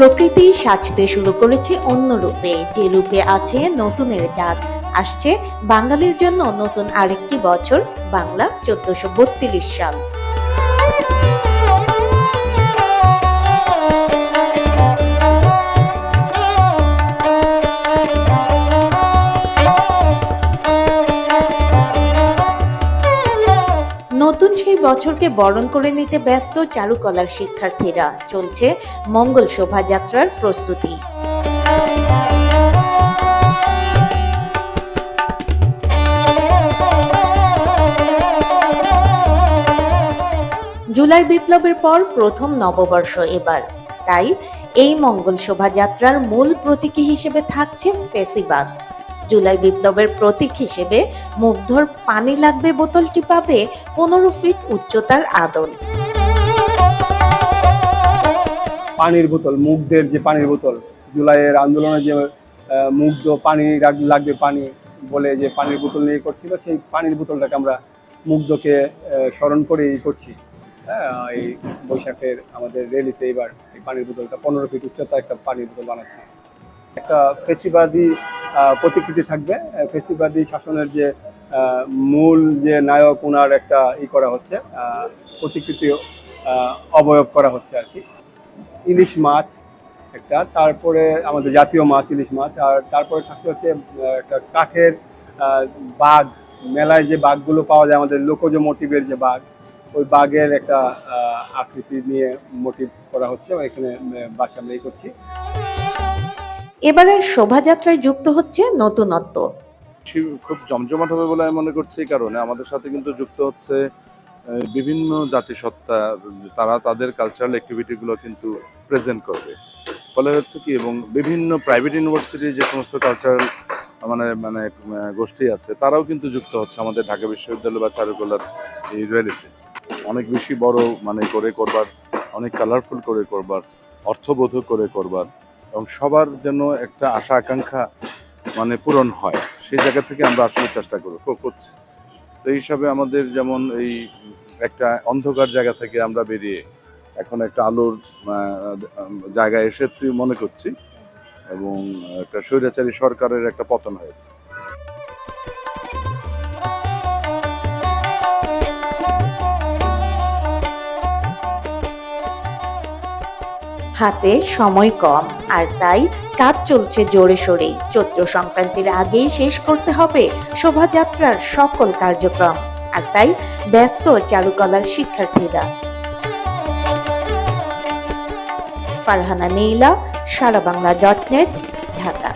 প্রকৃতি সাজতে শুরু করেছে অন্য রূপে। যে রূপে আছে নতুনের ডাক, আসছে বাঙালির জন্য নতুন আরেকটি বছর, বাংলা চোদ্দশো সাল। নতুন সেই বছরকে বরণ করে নিতে ব্যস্ত চারুকলার শিক্ষার্থীরা। চলছে মঙ্গল শোভাযাত্রার প্রস্তুতি। জুলাই বিপ্লবের পর প্রথম নববর্ষ এবার। তাই এই মঙ্গল শোভাযাত্রার মূল প্রতীকী হিসেবে থাকছে ফেসিবাগ জুলাই বিপ্লবের প্রতীক হিসেবে মুগ্ধর পানি লাগবে বোতলটি পাবে পনেরো ফিট উচ্চতার আদল। পানির বোতল মুগ্ধের যে পানির বোতল জুলাইয়ের আন্দোলনে যে মুগ্ধ পানি লাগবে পানি বলে যে পানির বোতল নিয়ে করছিল সেই পানির বোতলটাকে আমরা মুগ্ধকে স্মরণ করে করছি। হ্যাঁ এই বৈশাখের আমাদের রেলিতে এবার এই পানির বোতলটা পনেরো ফিট উচ্চতা একটা পানির বোতল বানাচ্ছি। একটা আহ, প্রতিকৃতি থাকবে। ফেসিবাদী শাসনের যে মূল যে নায়ক ওনার একটা ই করা হচ্ছে প্রতিকৃতি অবয়ব করা হচ্ছে আর কি। ইলিশ মাছ একটা, তারপরে আমাদের জাতীয় মাছ, ইলিশ মাছ, আর তারপরে থাকছে হচ্ছে একটা কাঠের বাঘ, মেলায় যে বাঘগুলো পাওয়া যায়, আমাদের লোকজ মোটিভের যে বাঘ, ওই বাঘের একটা আকৃতি নিয়ে মোটিভ করা হচ্ছে, এখানে বাসা আমরা করছি। এবারের শোভাযাত্রায় যুক্ত হচ্ছে নতুনত্ব। খুব জমজমাট হবে বলে আমি মনে করছি এই কারণে। আমাদের সাথে কিন্তু যুক্ত হচ্ছে বিভিন্ন জাতিসত্তা, তারা তাদের কালচারাল অ্যাক্টিভিটিগুলো কিন্তু প্রেজেন্ট করবে। ফলে হচ্ছে কি এবং বিভিন্ন প্রাইভেট ইউনিভার্সিটির যে সমস্ত কালচারাল মানে মানে গোষ্ঠী আছে, তারাও কিন্তু যুক্ত হচ্ছে আমাদের ঢাকা বিশ্ববিদ্যালয় বা চারুকলার এই র্যালিতে অনেক বেশি বড় মানে করে করবার, অনেক কালারফুল করে করবার, অর্থবোধক করে করবার। এবং সবার জন্য একটা আশা, আকাঙ্ক্ষা মানে পূরণ হয়। সেই জায়গা থেকে আমরা আসলে চেষ্টা করব কর- করছি। তো এই হিসাবে আমাদের যেমন এই একটা অন্ধকার জায়গা থেকে আমরা বেরিয়ে এখন একটা আলোর জায়গায় এসেছি মনে করছি এবং একটা স্বৈরাচারী সরকারের একটা পতন হয়েছে। হাতে সময় কম, আর তাই কাজ চলছে জোরে সোরে। চৈত্র সংক্রান্তির আগেই শেষ করতে হবে শোভাযাত্রার সকল কার্যক্রম। আর তাই ব্যস্ত চারুকলার শিক্ষার্থীরা। Farhana Nila, Sara Bangla dot net, Dhaka.